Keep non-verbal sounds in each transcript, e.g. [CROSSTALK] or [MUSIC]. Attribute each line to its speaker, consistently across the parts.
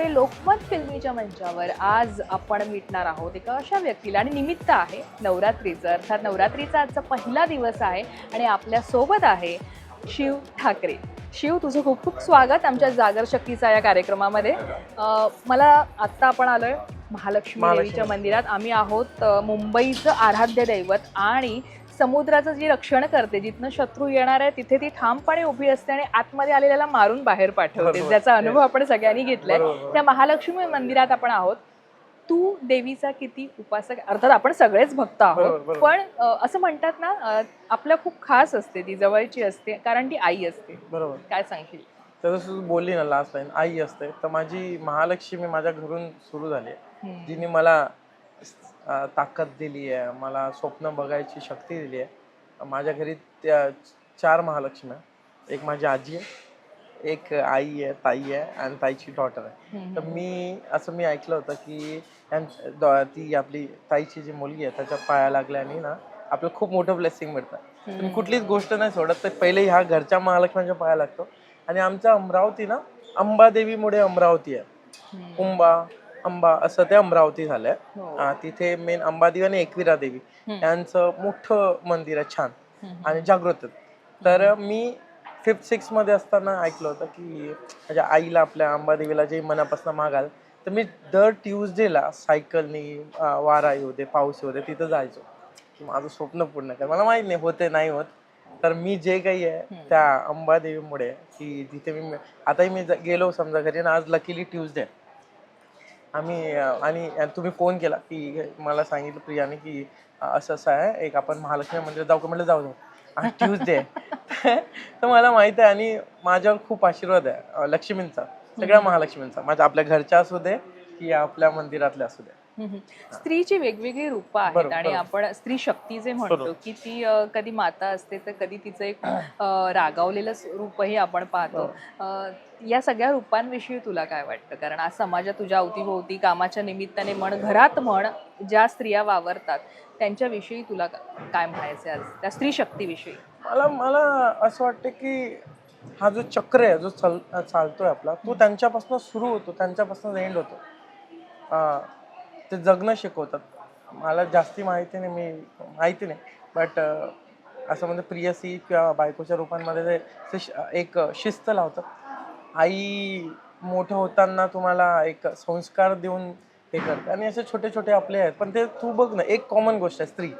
Speaker 1: लोकमत फिल्मीच्या मंचावर आज आपण भेटणार आहोत एका अशा व्यक्तीला. आणि निमित्त आहे नवरात्रीचं अर्थात नवरात्रीचा आजचा पहिला दिवस आहे आणि आपल्यासोबत आहे शिव ठाकरे. शिव तुझं खूप खूप स्वागत आमच्या जागर शक्तीचा या कार्यक्रमामध्ये. मला आत्ता आपण आलोय महालक्ष्मी. देवीच्या मंदिरात. आम्ही आहोत मुंबईचं आराध्य दैवत आणि समुद्राचं जी रक्षण करते जिथनं शत्रू येणार आहे तिथे ती ठामपणे उभी असते आणि आतमध्ये आलेल्याला मारून बाहेर पाठवते. ज्याचा अनुभव आपण सगळ्यांनी घेतलाय. त्या महालक्ष्मी मंदिरात आपण आहोत. तू देवीचा किती उपासक अर्थात आपण सगळेच भक्त आहोत. पण असं म्हणतात ना आपल्या खूप खास असते ती जवळची असते कारण ती आई असते.
Speaker 2: बरोबर.
Speaker 1: काय सांगशील?
Speaker 2: तर जसं तू बोलली ना लास्ट लाईन आई असते. तर माझी महालक्ष्मी माझ्या घरून सुरू झाली. जिने मला ताकद दिली आहे मला स्वप्न बघायची शक्ती दिली आहे माझ्या घरी त्या चार महालक्ष्मी. एक माझी आजी आहे एक आई आहे ताई आहे आणि ताईची डॉटर आहे. तर मी असं मी ऐकलं होतं की ती आपली ताईची जी मुलगी आहे त्याच्या पाया लागल्याने ना आपल्याला खूप मोठं ब्लेसिंग मिळतं तुम्ही कुठलीच गोष्ट नाही सोडत तर पहिले ह्या घरच्या महालक्ष्मीच्या पाया लागतो आणि आमच्या अमरावती ना अंबादेवीमुळे अमरावती आहे. कुंभा अंबा असं ते अमरावती झालंय
Speaker 1: हो.
Speaker 2: अं, तिथे मेन अंबादेवी आणि एकविरा देवी. यांचं मोठं मंदिर आहे छान. आणि जागृत. तर मी फिफ्थ सिक्समध्ये असताना ऐकलं होतं की माझ्या आईला आपल्या अंबादेवीला जे मनापासून मागाल तर मी दर ट्यूजडेला सायकलनी वारा येऊ दे पाऊस येऊ दे तिथं जायचो की माझं स्वप्न पूर्ण कर मला माहीत नाही होते नाही होत तर मी जे काही आहे त्या अंबादेवीमुळे की तिथे मी आताही मी ज- गेलो समजा घरी ना आज लकीली ट्यूजडे आम्ही आणि तुम्ही फोन केला की मला सांगितलं प्रियाने की असं असं आहे एक आपण महालक्ष्मी मंदिरात जाऊ का? म्हटलं जाऊ जाऊ आज ट्यूजडे [LAUGHS] तर मला माहीत आहे आणि माझ्यावर खूप आशीर्वाद आहे लक्ष्मींचा सगळ्या महालक्ष्मींचा. माझ्या आपल्या घरच्या असू दे की आपल्या मंदिरातल्या असू दे.
Speaker 1: स्त्रीची वेगवेगळी रूप आहेत आणि. आपण स्त्री शक्ती जे म्हणतो. की ती कधी माता असते तर कधी तिचं एक [CLEARS THROAT] रागावलेलं रूपही आपण पाहतो. या सगळ्या रूपांविषयी तुला काय वाटतं? कारण आज समाजात तुझ्या अवतीभोवती कामाच्या निमित्ताने म्हण घरात म्हण ज्या स्त्रिया वावरतात त्यांच्याविषयी तुला काय म्हणायचे आज? त्या स्त्री शक्तीविषयी.
Speaker 2: मला मला असं वाटतं की हा जो चक्र आहे जो चाल चालतोय आपला तो त्यांच्यापासून सुरू होतो त्यांच्यापासून एंड होतो. ते जगणं शिकवतात. मला जास्ती माहिती नाही मी माहिती नाही. बट असं म्हणजे प्रियसी किंवा बायकोच्या रूपांमध्ये ते- एक शिस्त लावतात. आई मोठं होताना तुम्हाला एक संस्कार देऊन हे करते. आणि असे छोटे छोटे आपले आहेत. पण ते तू बघ ना एक कॉमन गोष्ट आहे स्त्री.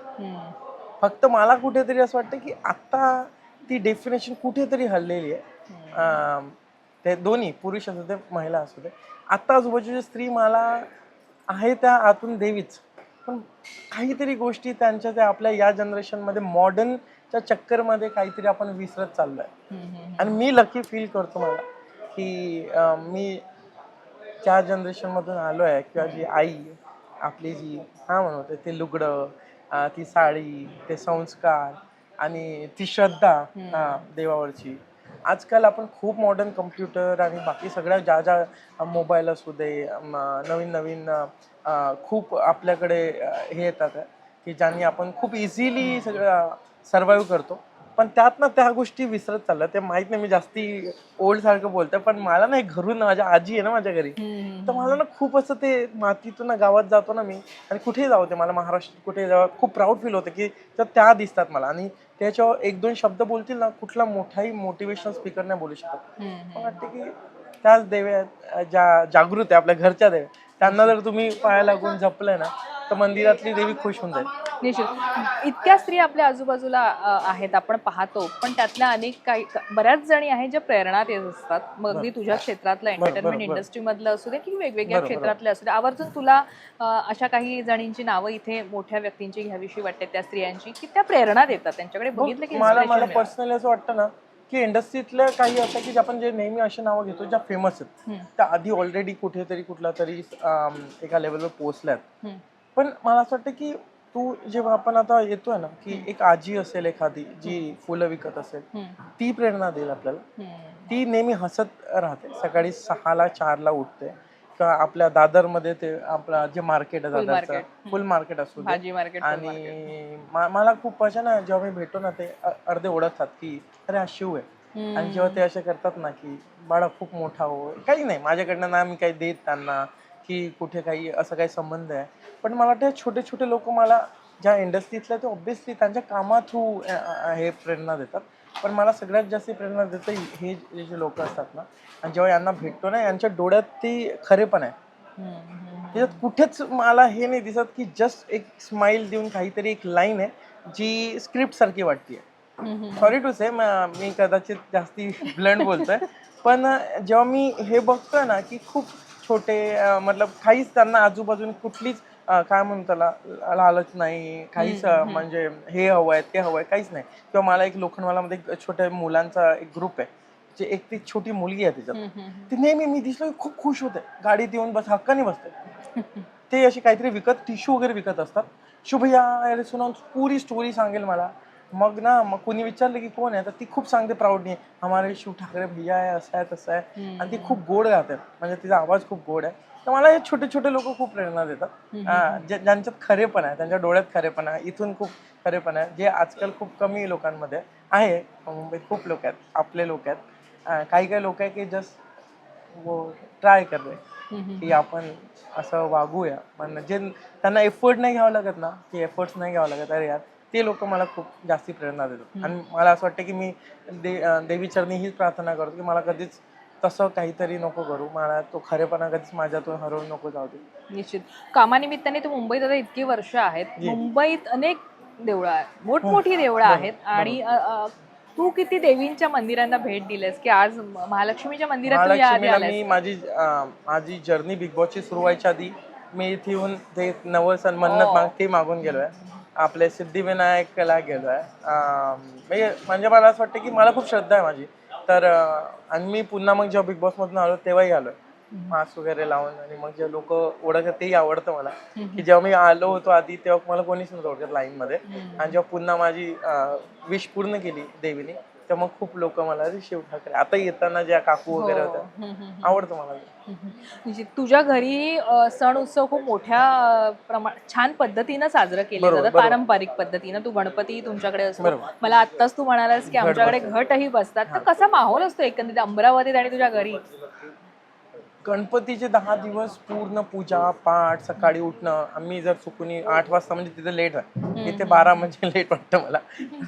Speaker 2: फक्त मला कुठेतरी असं वाटतं की आता ती डेफिनेशन कुठेतरी हल्लेली आहे. ते दोन्ही पुरुष असू दे महिला असू दे. आता आजूबाजूची स्त्री मला आहे त्या आतून देवीच. पण काहीतरी गोष्टी त्यांच्या त्या आपल्या या जनरेशनमध्ये मॉडर्नच्या चक्करमध्ये काहीतरी आपण विसरत चाललोय. आणि मी लकी फील करतो मला की मी ज्या जनरेशनमधून आलो आहे किंवा जी आई आपली जी हा म्हणतो ते लुगडं ती साडी ते संस्कार आणि ती श्रद्धा हा देवावरची. आजकाल आपण खूप मॉडर्न कम्प्युटर आणि बाकी सगळ्या ज्या ज्या मोबाईल असू दे नवीन नवीन खूप आपल्याकडे हे येतात की ज्यांनी आपण खूप इझिली सगळं सर्वाईव्ह करतो. पण त्यात ना त्या गोष्टी विसरत चालल्या ते माहीत नाही मी जास्ती ओल्ड सारखं बोलतोय पण मला ना घरून माझ्या आजी आहे ना माझ्या घरी. तर मला ना खूप असं ते मातीतून ना गावात जातो ना मी आणि कुठेही जाऊ ते मला महाराष्ट्रात कुठे जावं खूप प्राऊड फील होतं की तर त्या दिसतात मला आणि त्याच्यावर एक दोन शब्द बोलतील ना कुठला मोठाही मोटिवेशनल स्पीकर नाही बोलू शकत. मला वाटतं की त्याच देव्या आहेत, ज्या जागृत आहे आपल्या घरच्या देव्या त्यांना जर तुम्ही पाया लागून जपलंय ना तर मंदिरातली देवी खुश होऊन जाईल
Speaker 1: निश्चित इतक्या स्त्री आपल्या आजूबाजूला आहेत आपण पाहतो पण त्यातल्या अनेक काही बऱ्याच जणी आहेत ज्या प्रेरणा देत असतात मग अगदी तुझ्या क्षेत्रातलं एंटरटेनमेंट. इंडस्ट्री मधलं असू दे की वेगवेगळ्या. क्षेत्रातले असू दे आवर्जून तुला अशा काही जणींची नावं इथे मोठ्या व्यक्तींची घ्यावीशी वाटते त्या स्त्रियांची की त्या प्रेरणा देतात त्यांच्याकडे बघितलं की
Speaker 2: मला मला. पर्सनली असं वाटतं ना की इंडस्ट्रीतल्या काही असं की जे आपण जे नेहमी अशी नावं घेतो ज्या फेमस आहेत. त्या आधी ऑलरेडी कुठेतरी कुठला तरी एका लेवलवर पोहोचल्यात. पण मला असं वाटतं की तू जेव्हा आपण आता येतोय ना की एक आजी असेल एखादी जी फुलं विकत असेल. ती प्रेरणा देईल आपल्याला. ती नेहमी हसत राहते. सकाळी सहाला चारला उठते. किंवा आपल्या दादरमध्ये ते आपला जे मार्केट आहे दादरचं. फुल मार्केट असू आणि मला खूप अशा ना जेव्हा मी भेटतो ना ते अर्धे ओळखतात की अरे हा शिव आहे. आणि जेव्हा ते असे करतात ना की बाळा खूप मोठा हो. काही नाही माझ्याकडनं ना मी काही देत त्यांना. की कुठे काही असं काही संबंध आहे. पण मला वाटतं छोटे छोटे लोक मला ज्या इंडस्ट्रीतल्या ते ऑब्विसली त्यांच्या कामा थ्रू हे प्रेरणा देतात. पण मला सगळ्यात जास्त प्रेरणा देतं हे जे लोक असतात ना आणि जेव्हा यांना भेटतो ना यांच्या डोळ्यात ती खरेपण आहे. त्याच्यात कुठेच मला हे नाही दिसत की जस्ट एक स्माइल देऊन काहीतरी एक लाईन आहे जी स्क्रिप्ट सारखी वाटते सॉरी टू से मी कदाचित जास्ती ब्लंड बोलतोय पण जेव्हा मी हे बघतोय ना की खूप छोटे अं, मतलब काहीच त्यांना आजूबाजूने कुठलीच अं, काय म्हणतो त्याला लालच नाही काहीच अं, म्हणजे हे हवंय ते हवंय काहीच नाही. किंवा मला एक लोखंडवालामध्ये एक छोट्या मुलांचा एक ग्रुप आहे जे एक ती छोटी मुलगी आहे त्याच्यात. ती नेहमी मी दिसलो की खूप खुश होते. गाडीत येऊन बस हक्काने बसते. ते अशी काहीतरी विकत टिश्यू वगैरे विकत असतात. शुभया अरे सुना पुरी स्टोरी सांगेल मला. मग ना मग कोणी विचारलं की कोण आहे? तर ती खूप सांगते प्राऊडनी हमारे शिव ठाकरे भैया आहे असं आहे तसं आहे. आणि ती खूप गोड गाते. म्हणजे तिचा आवाज खूप गोड आहे. तर मला हे छोटे छोटे लोक खूप प्रेरणा देतात. ज्या- ज्यांच्यात खरेपण आहे त्यांच्या डोळ्यात खरेपण आहे इथून खूप खरेपण आहे. जे आजकाल खूप कमी लोकांमध्ये आहे मुंबईत खूप लोक आहेत आपले लोक आहेत. काही काही लोक आहे की जस्ट वो ट्राय कर रहे
Speaker 1: हम्म, हम्म.
Speaker 2: की आपण असं वागूया. पण जे त्यांना एफर्ट नाही घ्यावं लागत ना की एफर्ट्स नाही घ्यावं लागत अरे यार ते लोक मला खूप जास्ती प्रेरणा देतात. आणि मला असं वाटतं की मी दे अं, देवीचरणी हीच प्रार्थना करतो की मला कधीच तसं काहीतरी नको करू. मला तो खरेपणा कधीच माझ्यातून हरवून नको जाऊ दे.
Speaker 1: निश्चित. कामानिमित्ताने तू मुंबईत आता इतकी वर्ष आहेत. मुंबईत अनेक देवळं आहेत. मोठमोठी देवळं
Speaker 2: बरोबर,
Speaker 1: आहेत. आणि तू किती देवींच्या मंदिरांना भेट दिलीस की आज महालक्ष्मीच्या मंदिरात
Speaker 2: मी माझी माझी जर्नी बिग बॉसची सुरू व्हायच्या आधी मी इथे येऊन ते नवस आणि मन्नत
Speaker 1: Oh.
Speaker 2: माग ते मागून गेलोय. आपले सिद्धिविनायकला गेलोय अं, म्हणजे म्हणजे मला असं वाटतं की मला खूप श्रद्धा आहे माझी. तर आणि मी पुन्हा मग जेव्हा बिग बॉस मधून आलो तेव्हाही आलोय मास्क वगैरे लावून आणि मग जे लोक ओळखतात तेही आवडतं मला. की जेव्हा मी आलो होतो आधी तेव्हा मला कोणीच नव्हतं ओळखत लाईन मध्ये आणि जेव्हा पुन्हा माझी विश पूर्ण केली देवीने तेव्हा मग खूप लोक मला "अरे, शिव ठाकरे आता येताना ज्या काकू वगैरे
Speaker 1: हो.
Speaker 2: होत्या
Speaker 1: हम्म, हम्म, हम्म.
Speaker 2: आवडतं मला ते.
Speaker 1: हम्म. म्हणजे तुझ्या घरी अ, सण उत्सव खूप मोठ्या अ, प्रमाण छान पद्धतीनं साजरं केले
Speaker 2: बरोबर,
Speaker 1: जातात
Speaker 2: बरोबर.
Speaker 1: पारंपरिक पद्धतीनं तू गणपती तुमच्याकडे असतो
Speaker 2: बरोबर.
Speaker 1: मला आत्ताच तू म्हणालास की आमच्याकडे घटही बसतात तर कसा माहोल असतो एकंदरीत अमरावतीत आणि तुझ्या घरी
Speaker 2: गणपतीचे दहा दिवस पूर्ण पूजा पाठ सकाळी उठणं. आम्ही जर चुकून आठ वाजता म्हणजे तिथे लेट आहे तिथे बारा म्हणजे लेट वाटतं मला.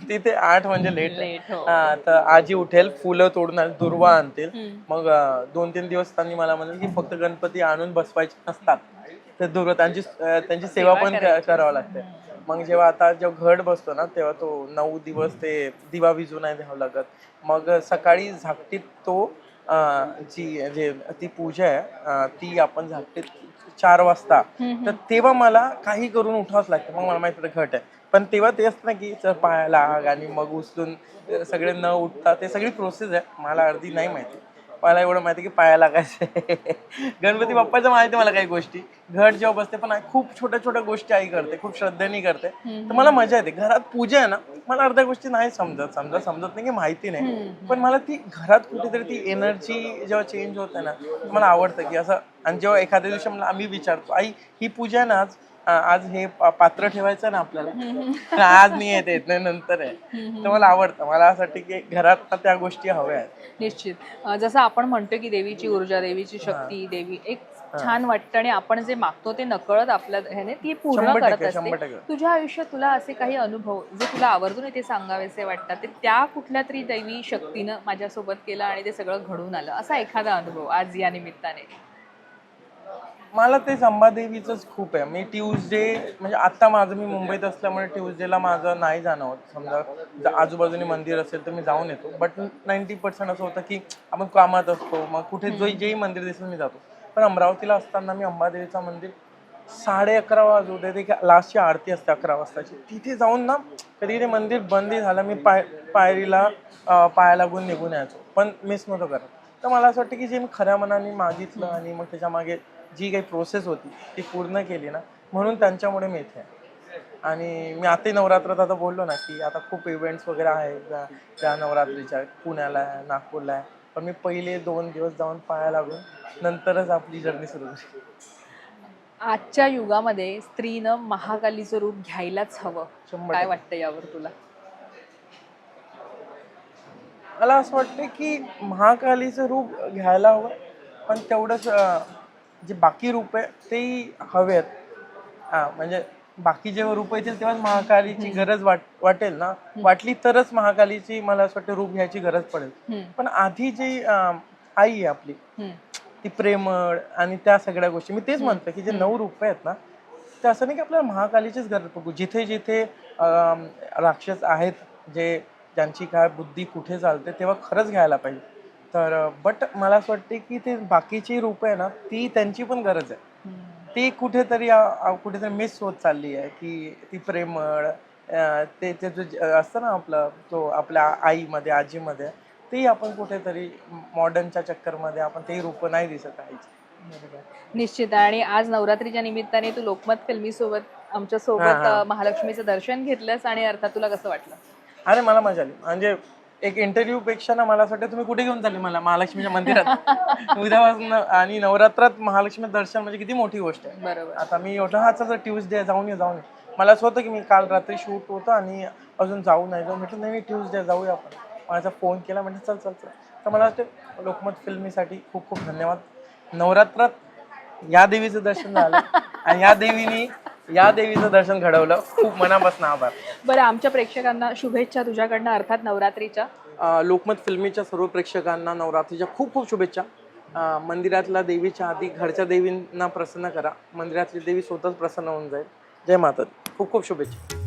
Speaker 2: तिथे आठ म्हणजे लेट
Speaker 1: हो.
Speaker 2: हा तर आजी उठेल फुलं तोडून दुर्वा आणतील. मग दोन तीन दिवस त्यांनी मला म्हणाल की फक्त गणपती आणून बसवायचे नसतात. तर दुर्वा त्यांची त्यांची सेवा पण करावं लागते. मग जेव्हा आता जेव्हा घट बसतो ना तेव्हा तो नऊ दिवस ते दिवा विजू नाही द्यावं लागत. मग सकाळी झाकटीत तो जी जे ती पूजा आहे ती आपण झाकटीत चार वाजता. तर तेव्हा मला काही करून उठावंच लागतं. मग मला माहिती पडतं घट आहे. पण तेव्हा ते असतं ना की चल पाया लाग आणि मग उचलून सगळे न उठता ते सगळी प्रोसेस आहे. मला अर्धी नाही माहिती. मला एवढं माहिती की पाया लागायचे. [LAUGHS] गणपती बाप्पाचं माहिती मला काही गोष्टी. घट जेव्हा बसते पण खूप छोट्या छोट्या गोष्टी आई करते खूप श्रद्धेने करते. तर मला मजा येते. घरात पूजा आहे ना मला अर्ध्या गोष्टी नाही समजत. समजा समजत नाही की माहिती नाही. पण मला ती घरात कुठेतरी ती एनर्जी जेव्हा चेंज होते ना मला आवडतं की असं आणि जेव्हा एखाद्या दिवशी मला आम्ही विचारतो आई ही पूजा आहे ना आज? आज हे पात्र ठेवायचं ना आपल्याला? आज नाही येत येत नाही नंतर आहे. तर मला आवडतं. मला असं वाटतं की घरात त्या गोष्टी हव्या आहेत.
Speaker 1: निश्चित. जसं आपण म्हणतो की देवीची ऊर्जा देवीची शक्ती देवी एक छान वाटतं आणि आपण जे मागतो ते नकळत आपल्या ह्याने ती पूर्ण करत असते. तुझ्या आयुष्यात तुला असे काही अनुभव जे तुला आवर्जून इथे सांगावेसे वाटतात ते त्या कुठल्या तरी दैवी शक्तीनं माझ्यासोबत केलं आणि ते सगळं घडून आलं असा एखादा अनुभव आज या निमित्ताने?
Speaker 2: मला ते संभादेवीचंच खूप आहे. मी ट्यूजडे म्हणजे आता माझं मी मुंबईत असल्यामुळे ट्यूजडेला माझं नाही जाणं होत समजा आजूबाजूने मंदिर असेल तर मी जाऊन येतो. बट नाईन्टी पर्सेंट असं होतं की आपण कामात असतो मग कुठे जो जेही मंदिर दिसेल मी जातो. पण अमरावतीला असताना मी अंबादेवीचं मंदिर साडे अकरा वाजू दे ते लास्टची आरती असते अकरा वाजताची. तिथे जाऊन ना कधी कधी मंदिर बंदी झालं मी पाय पायरीला पाया लागून निघून यायचो. पण मिस नव्हतं करत. तर मला असं वाटतं की जे मी खऱ्या मनाने मागितलं आणि मग त्याच्यामागे जी काही प्रोसेस होती ती पूर्ण केली ना म्हणून त्यांच्यामुळे मी इथे आणि मी आताही नवरात्रात आता बोललो ना की आता खूप इव्हेंट्स वगैरे आहेत. त्या नवरात्रीच्या पुण्याला आहे नागपूरला आहे. पण मी पहिले दोन दिवस जाऊन पाया लागून नंतरच आपली जर्नी सुरू केली
Speaker 1: आजच्या युगामध्ये स्त्रीनं महाकालीचं रूप घ्यायलाच हवं.
Speaker 2: शंभर
Speaker 1: काय
Speaker 2: टक्के.
Speaker 1: वाटतं यावर तुला?
Speaker 2: मला असं वाटतं की महाकालीचं रूप घ्यायला हवं पण तेवढंच अं, जे बाकी रूप आहे तेही हवे आहेत हा म्हणजे बाकी जेव्हा रूप येतील तेव्हाच महाकालीची गरज वाट वाटेल ना? वाटली तरच महाकालीची मला असं वाटतं रूप घ्यायची गरज पडेल. पण आधी जी आई आहे आपली. ती प्रेमळ आणि त्या सगळ्या गोष्टी मी तेच म्हणतो की जे नऊ रूप आहेत ना ते असं नाही की आपल्याला महाकालीचीच गरज बघू जिथे जिथे राक्षस आहेत जे ज्यांची काय बुद्धी कुठे चालते तेव्हा खरंच घ्यायला पाहिजे. तर बट मला असं वाटते की ते बाकीची रूप आहे ना ती त्यांची पण गरज आहे. ती कुठेतरी कुठेतरी मिस होत चालली आहे की ती प्रेमळ ते ते जो असतं ना आपलं तो आपल्या आईमध्ये आजीमध्ये तेही आपण कुठेतरी मॉडर्नच्या चक्करमध्ये आपण तेही रूप नाही दिसत आईची
Speaker 1: निश्चित आहे. आणि आज नवरात्रीच्या निमित्ताने तू लोकमत फिल्मी सोबत आमच्यासोबत महालक्ष्मीचं दर्शन घेतलंस आणि अर्थात तुला कसं वाटलं?
Speaker 2: अरे मला मजा आली. म्हणजे एक इंटरव्ह्यू पेक्षा ना मला असं वाटतं तुम्ही कुठे घेऊन चालले मला? महालक्ष्मीच्या मंदिरात. उद्यापासून आणि नवरात्रात महालक्ष्मी दर्शन म्हणजे किती मोठी गोष्ट आहे.
Speaker 1: बरोबर.
Speaker 2: आता मी म्हटलं हा चल ट्यूजडे जाऊन ये जाऊन ये. मला असं होतं की मी काल रात्री शूट होतं आणि अजून जाऊ नाही. जाऊ म्हटलं नाही नाही ट्यूजडे जाऊया आपण. माझा फोन केला म्हटलं चल चल चल. तर मला वाटतं लोकमत फिल्मीसाठी खूप खूप धन्यवाद. नवरात्रात या देवीचं दर्शन झालं आणि या देवीनी या देवीचं दर्शन घडवलं. खूप मनापासून आभार.
Speaker 1: बरं आमच्या प्रेक्षकांना शुभेच्छा तुझ्याकडनं अर्थात नवरात्रीच्या.
Speaker 2: अ, लोकमत फिल्मीच्या सर्व प्रेक्षकांना नवरात्रीच्या खूप खूप शुभेच्छा. अ, मंदिरातल्या देवीच्या आधी घरच्या देवींना प्रसन्न करा. मंदिरातली देवी स्वतःच प्रसन्न होऊन जाईल. जय माता दी. खूप खूप शुभेच्छा.